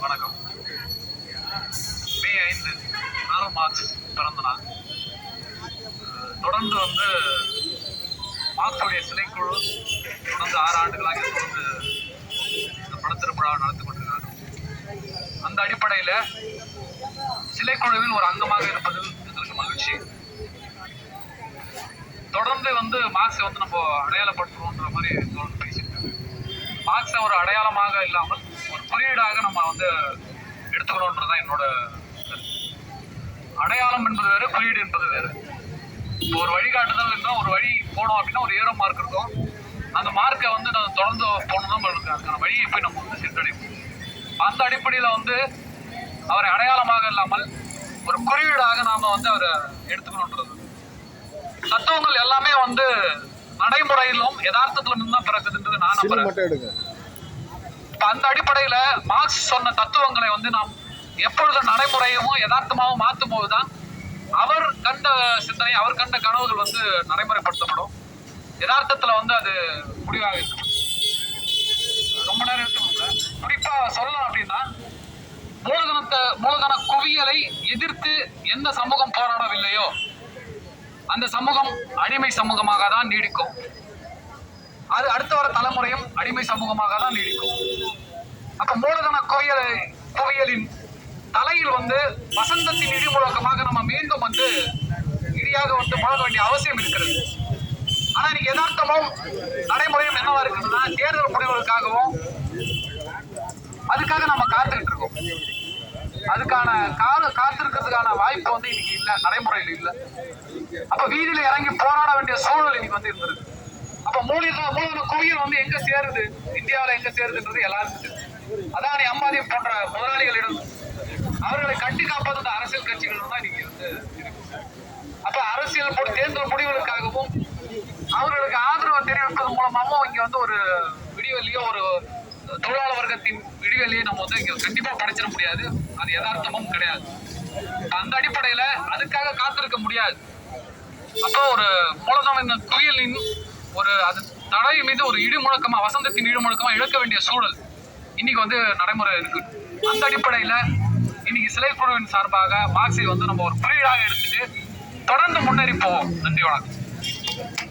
வணக்கம். மே ஐந்து Karl Marx பிறந்த நாள். தொடர்ந்து வந்து மார்க்ஸுடைய சிலைக்குழு தொடர்ந்து ஆறு ஆண்டுகளாக தொடர்ந்து இந்த படத்திருப்பழாவை நடத்தி கொண்டிருக்கிறார் அந்த அடிப்படையில் சிலைக்குழுவில் ஒரு அங்கமாக இருப்பதில் வந்து வந்து மார்க்ஸை வந்து நம்ம அடையாளப்படுத்தணுன்ற மாதிரி தொடர்ந்து பேசியிருக்காங்க மார்க்ஸை ஒரு அடையாளமாக இல்லாமல் ஒரு குறியீடாக நம்ம வந்து எடுத்துக்கணுன்றது தான் என்னோட அடையாளம் என்பது வேறு குறியீடு என்பது வேறு. இப்போ ஒரு வழிகாட்டுதல் இருந்தால் ஒரு வழி போனோம் அப்படின்னா ஒரு ஏரோ மார்க் இருக்கும். அந்த மார்க்கை வந்து நம்ம தொடர்ந்து போகணும் நம்மளுக்கு அதுக்கான வழியை போய் நம்ம வந்து சென்றடைவோம். அந்த அடிப்படையில் வந்து அவரை அடையாளமாக இல்லாமல் ஒரு குறியீடாக நாம் வந்து அவரை எடுத்துக்கணுன்றது தத்துவங்கள் எல்லாமே வந்து நடைமுறையிலும் யதார்த்தத்திலும் தான் பிறக்குதுன்றது நான் நம்புறேன். அந்த அடிப்படையில மார்க்ஸ் சொன்ன தத்துவங்களை வந்து நாம் எப்பொழுது நடைமுறையும் யதார்த்தமாகவும் மாற்றும் போதுதான் அவர் கண்ட சிந்தனை அவர் கண்ட கனவுகள் வந்து நடைமுறைப்படுத்தப்படும். யதார்த்தத்துல வந்து அது முடிவாக இருக்கும். ரொம்ப நேரம் இருக்கணும்ல குறிப்பா சொல்லலாம் அப்படின்னா மூலதனத்தை மூலதன குவியலை எதிர்த்து எந்த சமூகம் போராடவில்லையோ அந்த சமூகம் அடிமை சமூகமாக தான் நீடிக்கும். அது அடுத்த வர தலைமுறையும் அடிமை சமூகமாக தான் நீடிக்கும். அப்ப மூலதன குவியலை குவியலின் தலையில் வந்து வசந்தத்தின் இடி முழக்கமாக நம்ம மீண்டும் வந்து இடியாக வந்து முழங்க வேண்டிய அவசியம் இருக்கிறது. ஆனா இன்னைக்கு யதார்த்தமும் நடைமுறையும் என்னவா இருக்குதுன்னா தேர்தல் முடிவுகளுக்காகவும் அதுக்காக நம்ம காத்துக்கிட்டு இருக்கோம். அதுக்கான கால காத்திருக்கிறதுக்கான வாய்ப்பு வந்து இன்னைக்கு இல்லை நடைமுறையில் இல்லை. அப்ப வீதியில இறங்கி போராட வேண்டிய சூழல் இன்னைக்கு வந்து இருந்திருக்கு. அப்ப மூலிகை மூலதன குவியல் வந்து எங்க சேருது? இந்தியாவில் எங்க சேருதுன்றது எல்லாருக்கும் தெரியும். அதானி அம்பானி போன்ற முதலாளிகளிடம் அவர்களை கட்டி காப்பது இந்த அரசியல் கட்சிகள் தான் இன்னைக்கு வந்து இருக்கு அப்ப அரசியல் முடி- தேர்தல் முடிவுகளுக்காகவும் அவர்களுக்கு ஆதரவு தெரிவிப்பதன் மூலமாகவும் இங்க வந்து ஒரு விடிவெளியோ ஒரு தொழிலாளர் வர்க்கத்தின் விடுதலையை நம்ம வந்து இங்க கண்டிப்பா படைச்சிட முடியாது. அது யதார்த்தமும் கிடையாது. அந்த அடிப்படையில அதுக்காக காத்திருக்க முடியாது. அப்போ ஒரு மூலதன குயிலின் ஒரு அது தடை மீது ஒரு இடிமுழக்கமா வசந்தத்தின் இடிமுழக்கமா இழக்க வேண்டிய சூழல் இன்னைக்கு வந்து நடைமுறை இருக்கு. அந்த அடிப்படையில இன்னைக்கு சிலை குழுவின் சார்பாக மார்க்சி வந்து நம்ம ஒரு குறியீடாக எடுத்துட்டு தொடர்ந்து முன்னேறி போவோம். நன்றி வணக்கம்.